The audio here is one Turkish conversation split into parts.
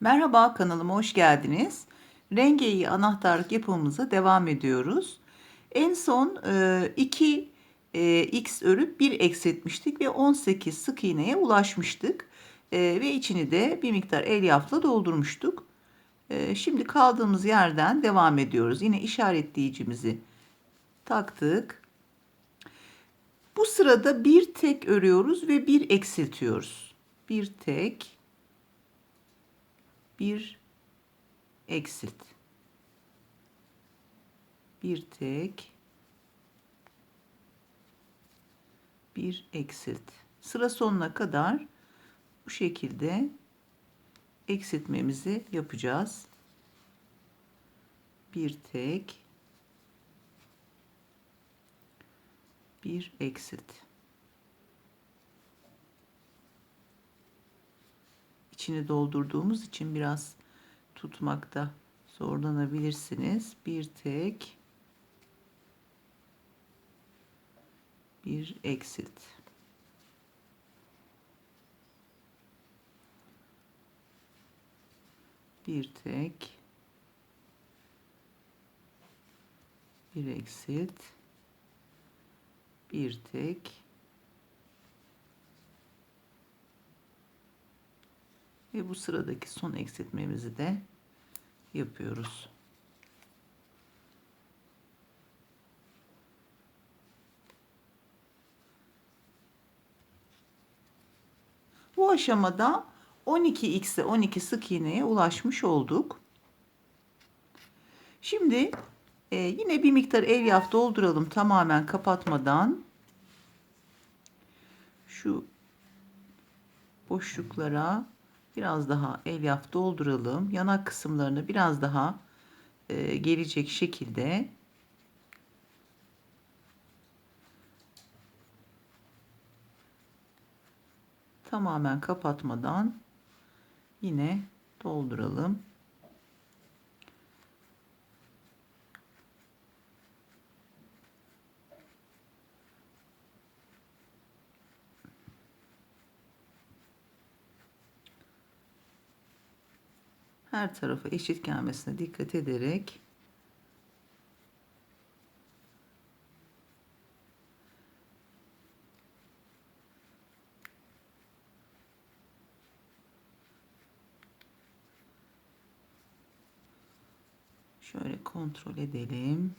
Merhaba kanalıma hoş geldiniz. Rengeyi anahtarlık yapımımıza devam ediyoruz. En son 2 x örüp 1 eksiltmiştik ve 18 sık iğneye ulaşmıştık. E, ve içini de bir miktar elyafla doldurmuştuk. E, şimdi kaldığımız yerden devam ediyoruz. Yine işaretleyicimizi taktık. Bu sırada bir tek örüyoruz ve bir eksiltiyoruz. Bir tek bir eksilt. Bir tek bir eksilt. Sıra sonuna kadar bu şekilde eksiltmemizi yapacağız. Bir tek bir eksilt. İçini doldurduğumuz için biraz tutmakta zorlanabilirsiniz. Bir tek bir eksilt. Bir tek bir eksilt bir tek Ve bu sıradaki son eksiltmemizi de yapıyoruz. Bu aşamada 12x'e 12 sık iğneye ulaşmış olduk. Şimdi e, yine bir miktar elyaf dolduralım tamamen kapatmadan. Şu boşluklara biraz daha elyaf dolduralım. Yanak kısımlarını biraz daha e, gelecek şekilde tamamen kapatmadan yine dolduralım. Her tarafı eşit gelmesine dikkat ederek şöyle kontrol edelim.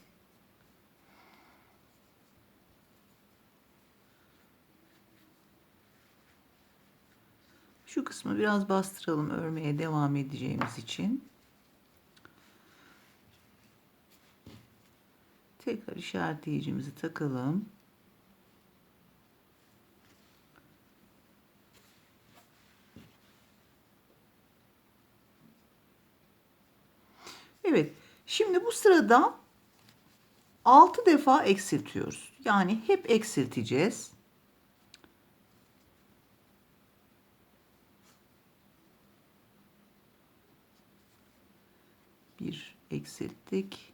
Şu kısmı biraz bastıralım örmeye devam edeceğimiz için. Tekrar işaretleyicimizi takalım. Evet. Şimdi bu sırada 6 defa eksiltiyoruz. Yani hep eksilteceğiz. Bir eksilttik.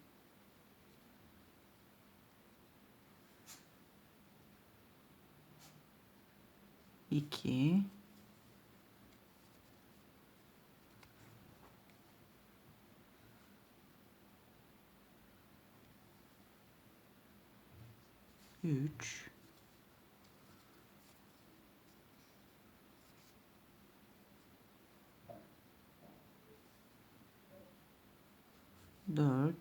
İki. Üç. 4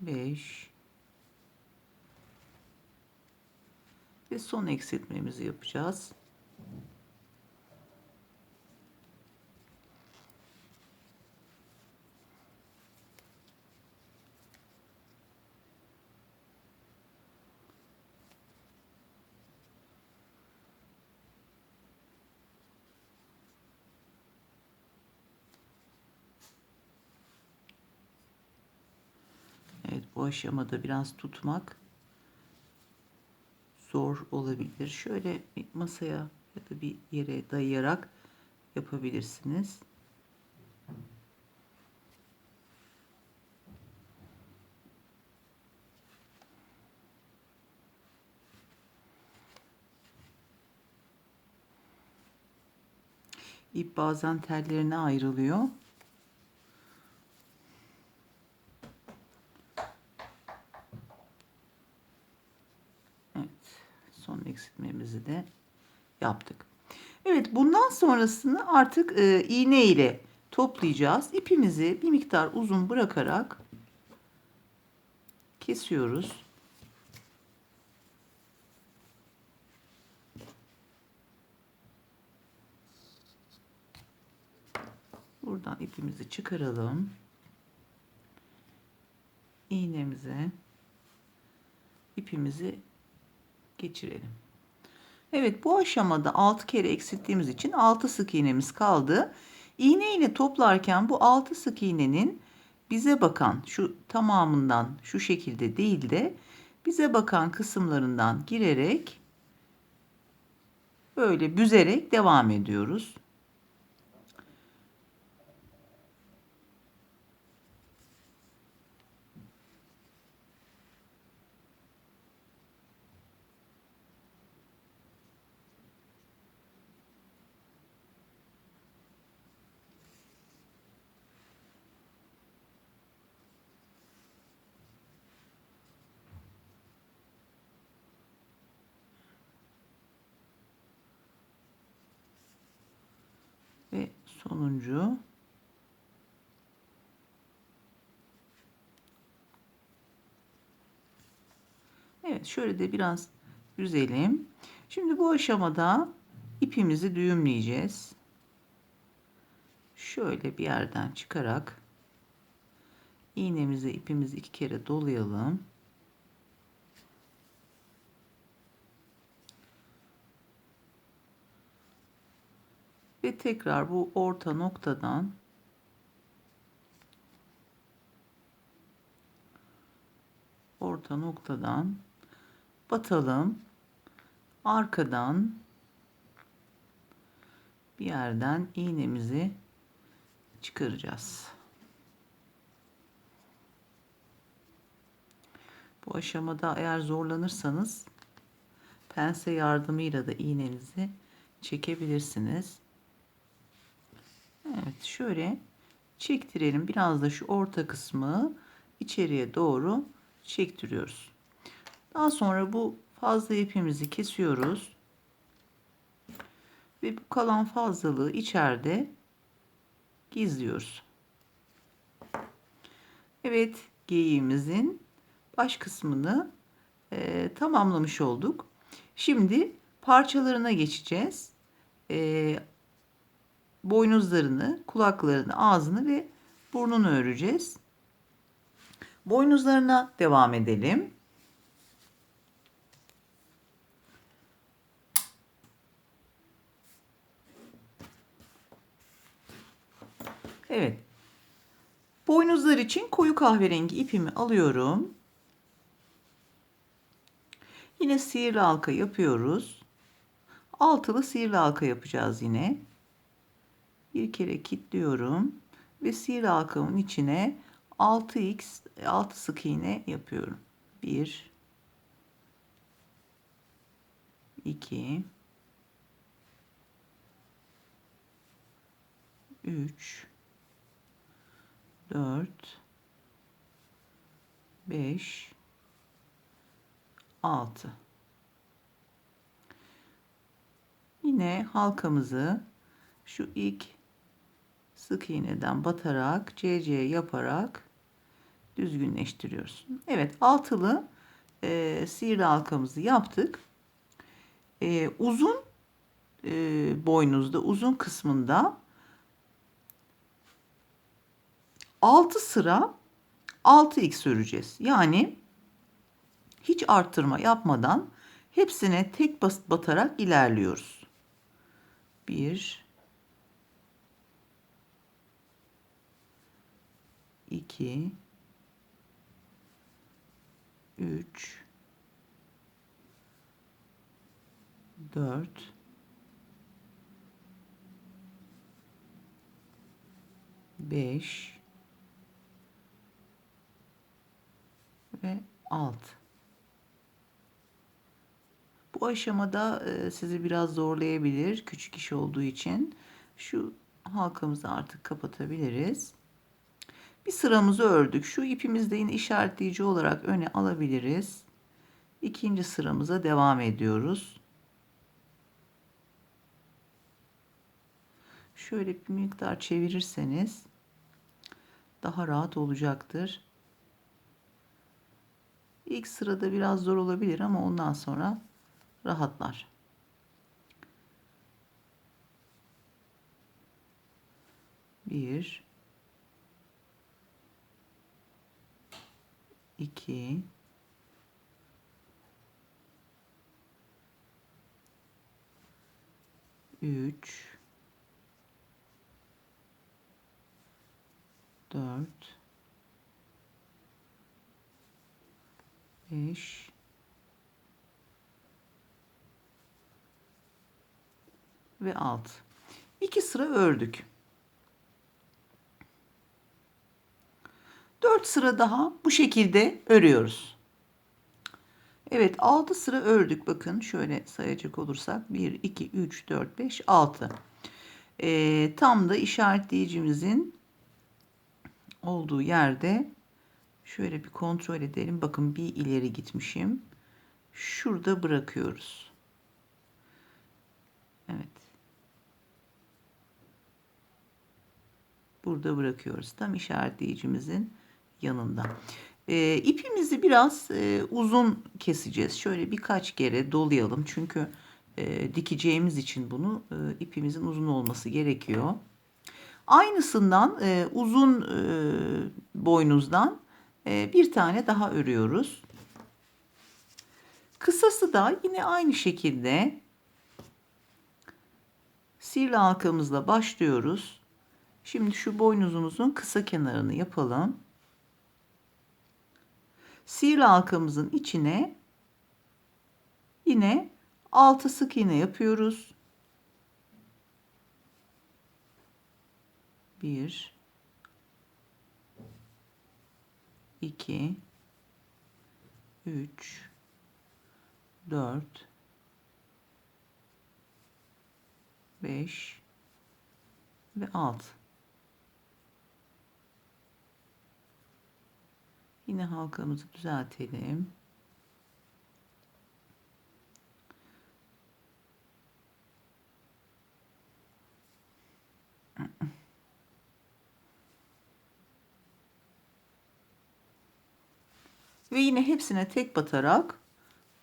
5 ve son eksiltmemizi yapacağız. aşamada biraz tutmak zor olabilir. Şöyle bir masaya ya da bir yere dayayarak yapabilirsiniz. İp bazen tellerine ayrılıyor. Son eksiltmemizi de yaptık. Evet bundan sonrasını artık e, iğne ile toplayacağız. İpimizi bir miktar uzun bırakarak kesiyoruz. Buradan ipimizi çıkaralım. İğnemize ipimizi geçirelim. Evet bu aşamada 6 kere eksilttiğimiz için 6 sık iğnemiz kaldı. İğne ile toplarken bu 6 sık iğnenin bize bakan şu tamamından şu şekilde değil de bize bakan kısımlarından girerek böyle büzerek devam ediyoruz. ve sonuncu Evet şöyle de biraz yüzelim. Şimdi bu aşamada ipimizi düğümleyeceğiz. Şöyle bir yerden çıkarak iğnemizi ipimizi iki kere dolayalım. Ve tekrar bu orta noktadan orta noktadan batalım. Arkadan bir yerden iğnemizi çıkaracağız. Bu aşamada eğer zorlanırsanız pense yardımıyla da iğnenizi çekebilirsiniz. Evet şöyle çektirelim. Biraz da şu orta kısmı içeriye doğru çektiriyoruz. Daha sonra bu fazla ipimizi kesiyoruz. Ve bu kalan fazlalığı içeride gizliyoruz. Evet geyiğimizin baş kısmını e, tamamlamış olduk. Şimdi parçalarına geçeceğiz. E, boynuzlarını, kulaklarını, ağzını ve burnunu öreceğiz. Boynuzlarına devam edelim. Evet. Boynuzlar için koyu kahverengi ipimi alıyorum. Yine sihirli halka yapıyoruz. Altılı sihirli halka yapacağız yine bir kere kilitliyorum ve sihir halkamın içine 6x 6 sık iğne yapıyorum. 1 2 3 4 5 6 Yine halkamızı şu ilk sık iğneden batarak CC yaparak düzgünleştiriyoruz. Evet altılı e, sihirli halkamızı yaptık. E, uzun e, boynuzda uzun kısmında 6 sıra 6x öreceğiz. Yani hiç arttırma yapmadan hepsine tek basit batarak ilerliyoruz. 1 2 3 4 5 ve 6 bu aşamada e, sizi biraz zorlayabilir küçük iş olduğu için. Şu halkamızı artık kapatabiliriz. Bir sıramızı ördük. Şu ipimizi de yine işaretleyici olarak öne alabiliriz. İkinci sıramıza devam ediyoruz. Şöyle bir miktar çevirirseniz daha rahat olacaktır. İlk sırada biraz zor olabilir ama ondan sonra rahatlar. Bir, iki, üç, dört, beş, ve alt. İki sıra ördük. Dört sıra daha bu şekilde örüyoruz. Evet 6 sıra ördük. Bakın şöyle sayacak olursak 1, 2, 3, 4, 5, 6. Ee, tam da işaretleyicimizin olduğu yerde şöyle bir kontrol edelim. Bakın bir ileri gitmişim. Şurada bırakıyoruz. Evet. Burada bırakıyoruz. Tam işaretleyicimizin yanında. E, ipimizi biraz e, uzun keseceğiz. Şöyle birkaç kere dolayalım. Çünkü e, dikeceğimiz için bunu e, ipimizin uzun olması gerekiyor. Aynısından e, uzun e, boynuzdan e, bir tane daha örüyoruz. Kısası da yine aynı şekilde sihirli halkamızla başlıyoruz. Şimdi şu boynuzumuzun kısa kenarını yapalım. Sihirli halkamızın içine yine 6 sık iğne yapıyoruz. 1 2 3 4 5 ve 6 Yine halkamızı düzeltelim. Ve yine hepsine tek batarak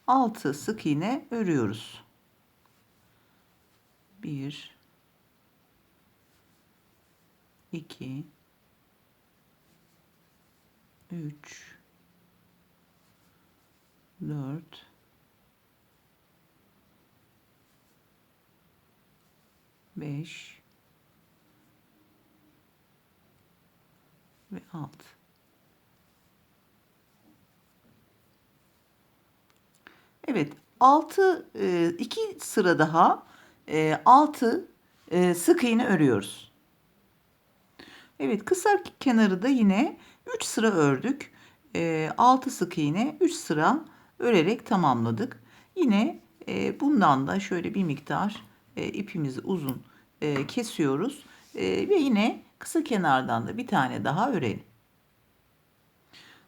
6 sık iğne örüyoruz. 1 2 3 4 5 ve 6 Evet 6 2 e, sıra daha 6 e, e, sık iğne örüyoruz. Evet kısa kenarı da yine 3 sıra ördük. E, 6 sık iğne 3 sıra örerek tamamladık. Yine e, bundan da şöyle bir miktar e, ipimizi uzun e, kesiyoruz. Ve yine kısa kenardan da bir tane daha örelim.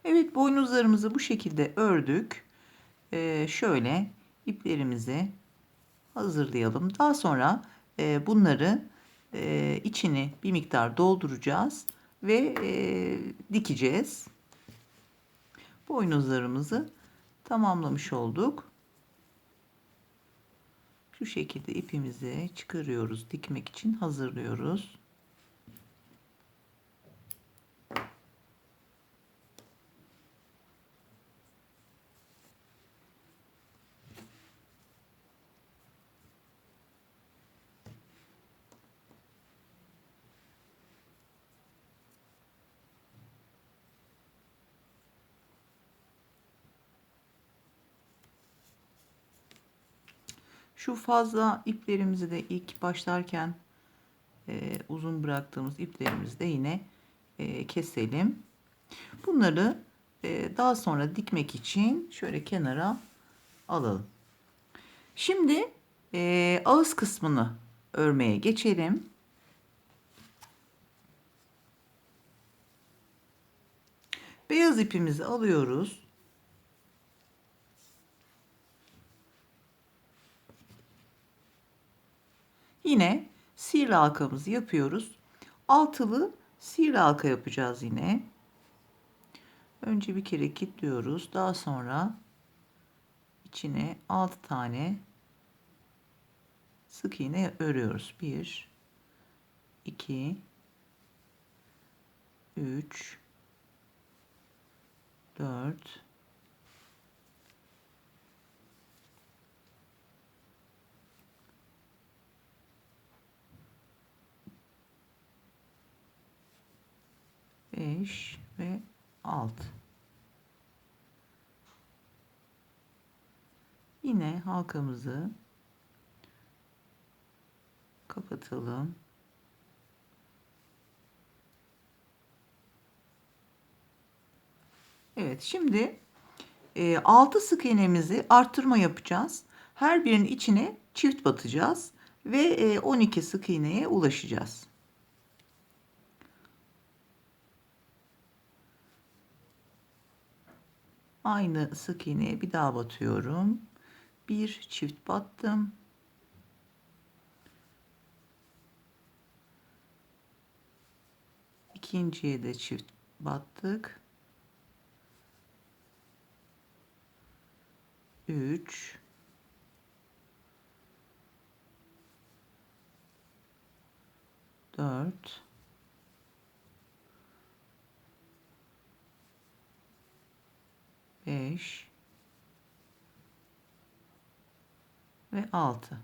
Evet boynuzlarımızı bu şekilde ördük. Şöyle iplerimizi hazırlayalım. Daha sonra bunları içini bir miktar dolduracağız ve e, dikeceğiz. Boynuzlarımızı tamamlamış olduk. Şu şekilde ipimizi çıkarıyoruz. Dikmek için hazırlıyoruz. Şu fazla iplerimizi de ilk başlarken e, uzun bıraktığımız iplerimizi de yine e, keselim. Bunları e, daha sonra dikmek için şöyle kenara alalım. Şimdi e, ağız kısmını örmeye geçelim. Beyaz ipimizi alıyoruz. Yine sihirli halkamızı yapıyoruz. Altılı sihirli halka yapacağız yine. Önce bir kere kilitliyoruz. Daha sonra içine 6 tane sık iğne örüyoruz. 1 2 3 4 5 ve 6 yine halkamızı kapatalım Evet şimdi e, 6 sık iğnemizi arttırma yapacağız. Her birinin içine çift batacağız ve e, 12 sık iğneye ulaşacağız. Aynı sık iğneye bir daha batıyorum. Bir çift battım. İkinciye de çift battık. 3 4 5 ve 6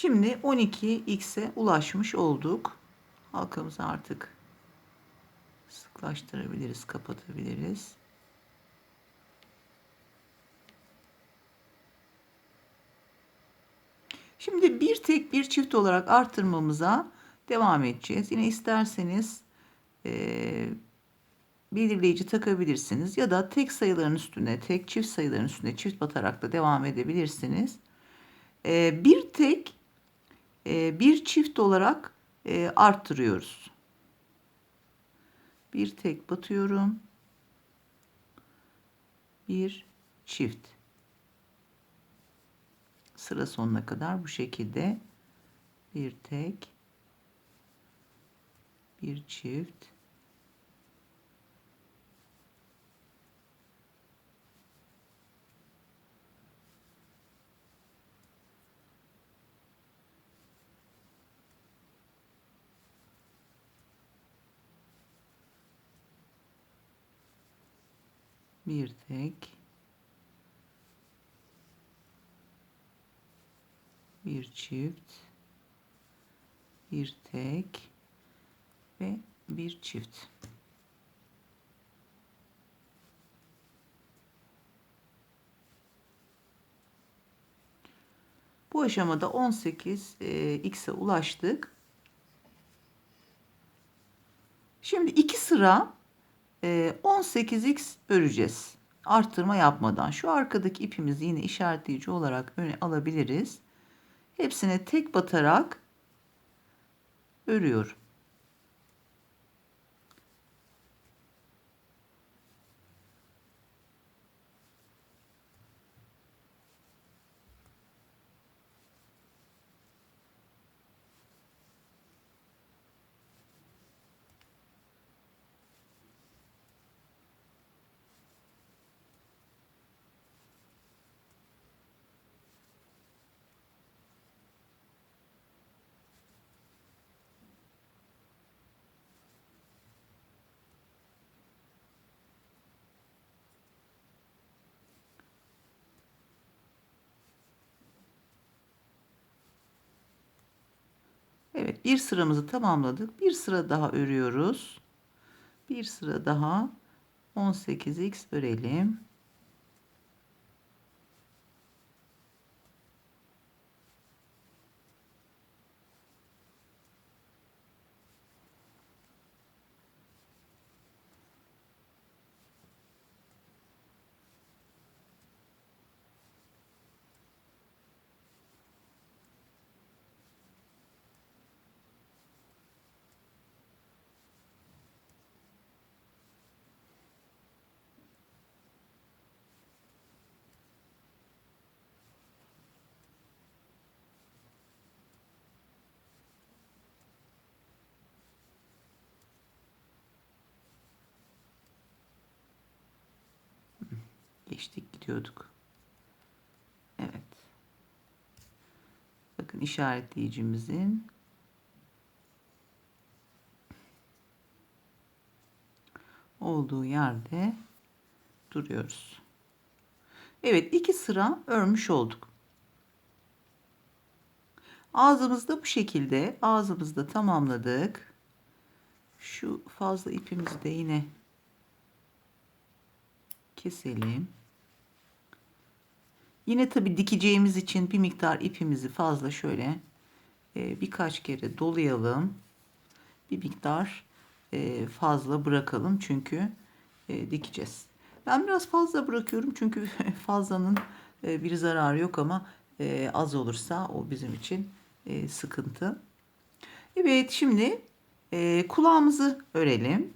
Şimdi 12x'e ulaşmış olduk. Halkamızı artık sıklaştırabiliriz, kapatabiliriz. Şimdi bir tek bir çift olarak artırmamıza devam edeceğiz. Yine isterseniz e, belirleyici takabilirsiniz ya da tek sayıların üstüne tek çift sayıların üstüne çift batarak da devam edebilirsiniz. E, bir tek e, bir çift olarak e, arttırıyoruz. Bir tek batıyorum. Bir çift. Sıra sonuna kadar bu şekilde bir tek bir çift bir tek bir çift bir tek ve bir çift bu aşamada 18 e, x'e ulaştık şimdi iki sıra 18x ee, öreceğiz. Arttırma yapmadan. Şu arkadaki ipimizi yine işaretleyici olarak öne alabiliriz. Hepsine tek batarak örüyorum. Bir sıramızı tamamladık. Bir sıra daha örüyoruz. Bir sıra daha 18x örelim. Geçtik gidiyorduk. Evet. Bakın işaretleyicimizin olduğu yerde duruyoruz. Evet iki sıra örmüş olduk. Ağzımızda bu şekilde ağzımızda tamamladık. Şu fazla ipimizi de yine keselim. Yine tabi dikeceğimiz için bir miktar ipimizi fazla şöyle e, birkaç kere dolayalım. Bir miktar e, fazla bırakalım çünkü e, dikeceğiz. Ben biraz fazla bırakıyorum çünkü fazlanın e, bir zararı yok ama e, az olursa o bizim için e, sıkıntı. Evet şimdi e, kulağımızı örelim.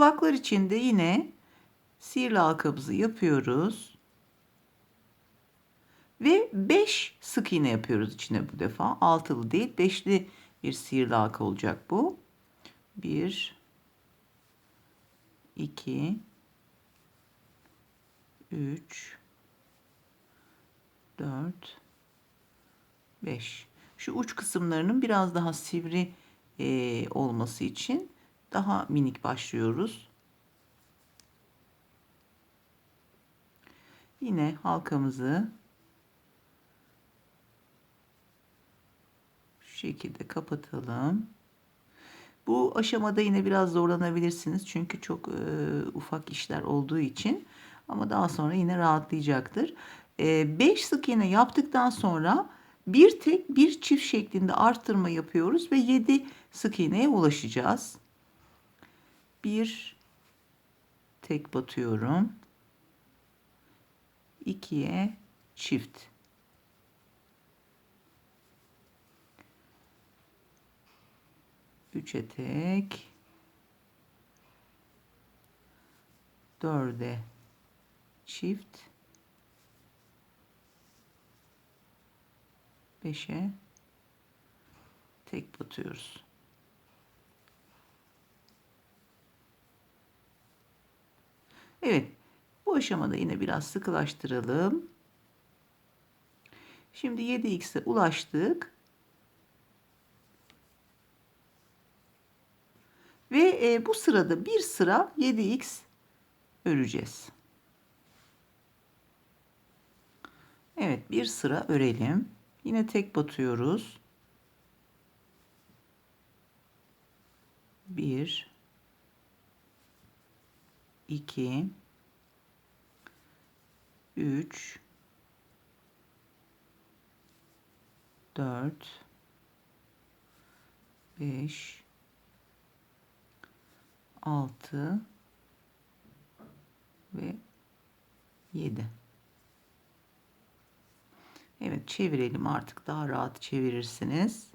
Kulaklar için de yine sihirli halkamızı yapıyoruz. Ve 5 sık iğne yapıyoruz içine bu defa. Altılı değil, beşli bir sihirli halka olacak bu. 1 2 3 4 5 şu uç kısımlarının biraz daha sivri e, olması için daha minik başlıyoruz. Yine halkamızı şu şekilde kapatalım. Bu aşamada yine biraz zorlanabilirsiniz çünkü çok e, ufak işler olduğu için ama daha sonra yine rahatlayacaktır. 5 e, sık iğne yaptıktan sonra bir tek bir çift şeklinde arttırma yapıyoruz ve 7 sık iğneye ulaşacağız. Bir tek batıyorum. 2'ye çift. Üçe tek. Dörde çift. Beşe tek batıyoruz. Evet. Bu aşamada yine biraz sıkılaştıralım. Şimdi 7x'e ulaştık. Ve e, bu sırada bir sıra 7x öreceğiz. Evet bir sıra örelim. Yine tek batıyoruz. 1 2 3 4 5 6 ve 7 Evet çevirelim artık. Daha rahat çevirirsiniz.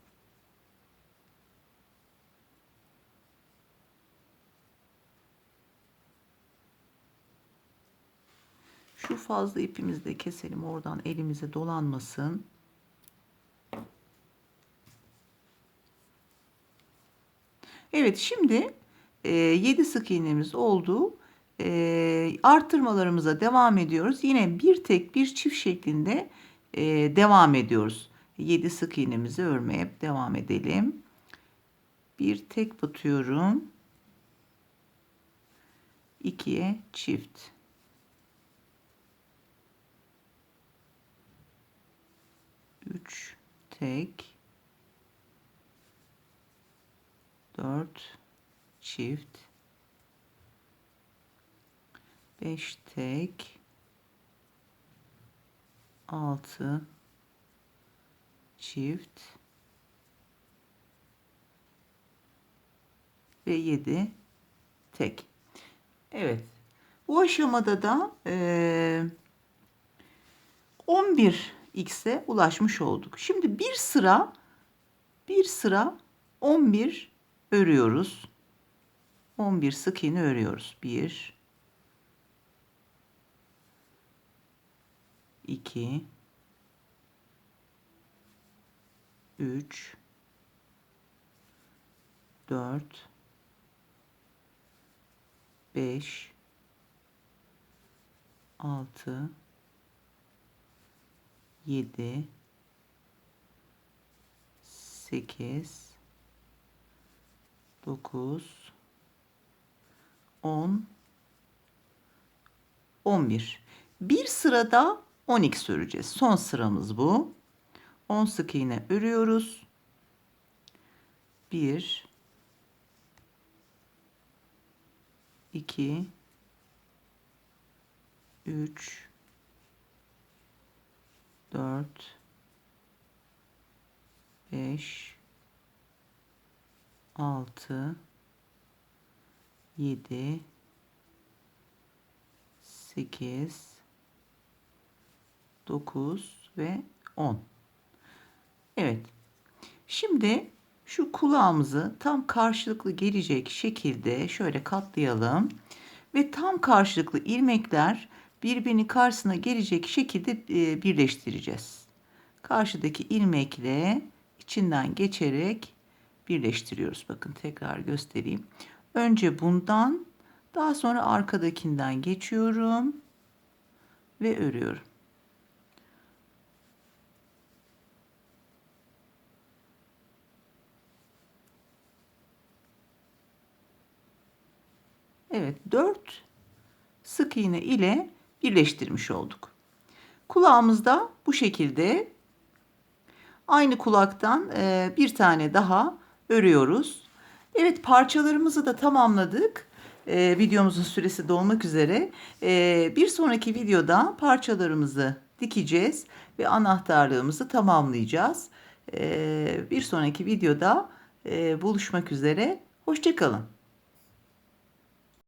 Şu fazla ipimizi de keselim oradan elimize dolanmasın. Evet şimdi e, 7 sık iğnemiz oldu. E, artırmalarımıza devam ediyoruz. Yine bir tek bir çift şeklinde e, devam ediyoruz. 7 sık iğnemizi örmeye devam edelim. Bir tek batıyorum. 2'ye çift. 3 tek 4 çift 5 tek 6 çift ve 7 tek. Evet. Bu aşamada da e, 11 x'e ulaşmış olduk. Şimdi bir sıra bir sıra 11 örüyoruz. 11 sık iğne örüyoruz. 1 2 3 4 5 6 7 8 9 10 11 bir. Sırada 10x öreceğiz. Son sıramız bu. 10 sık iğne örüyoruz. 1 2 3 4 5 6 7 8 9 ve 10. Evet. Şimdi şu kulağımızı tam karşılıklı gelecek şekilde şöyle katlayalım. Ve tam karşılıklı ilmekler birbirinin karşısına gelecek şekilde e, birleştireceğiz. Karşıdaki ilmekle içinden geçerek birleştiriyoruz. Bakın tekrar göstereyim. Önce bundan daha sonra arkadakinden geçiyorum ve örüyorum. Evet 4 sık iğne ile birleştirmiş olduk. Kulağımızda bu şekilde aynı kulaktan e, bir tane daha örüyoruz. Evet parçalarımızı da tamamladık. E, videomuzun süresi dolmak üzere. E, bir sonraki videoda parçalarımızı dikeceğiz ve anahtarlığımızı tamamlayacağız. Bir sonraki videoda buluşmak üzere. Hoşçakalın.